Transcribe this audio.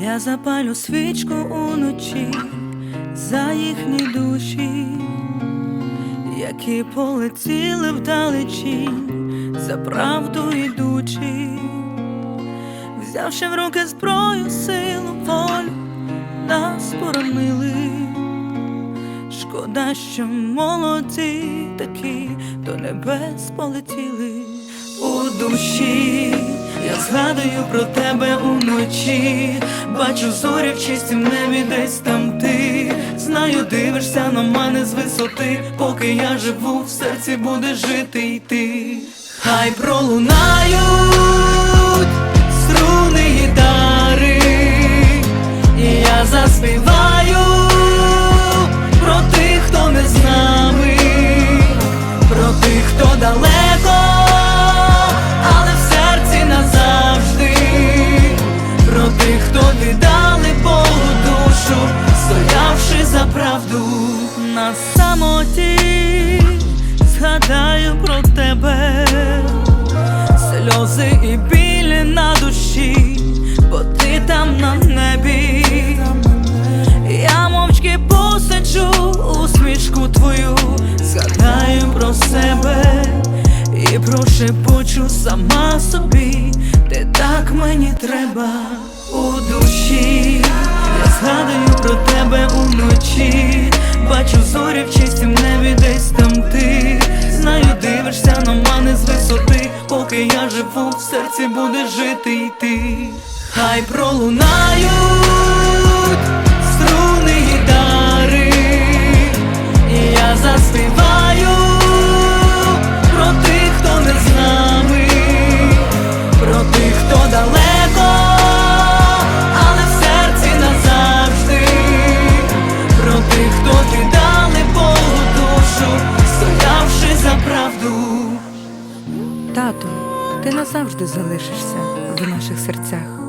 Я запалю свічку уночі за їхні душі, які полетіли вдалечінь, за правду йдучи, взявши в руки зброю, силу, волю, нас поронили. Шкода, що молоді такі до небес полетіли у душі. Згадую про тебе уночі, бачу зорі в чистім небі, десь там ти. Знаю, дивишся на мене з висоти, поки я живу, в серці буде жити й ти. Хай пролунають за правду на самоті, згадаю про тебе, сльози і білі на душі, бо ти там на небі. Я мовчки посиджу усмішку твою, згадаю про себе і прошепочу сама собі, ти так мені треба бачу зорі в чистім небі, десь там ти. Знаю, дивишся на мене з висоти, поки я живу, в серці буде жити й ти. Хай пролунають Тату, ти назавжди залишишся в наших серцях.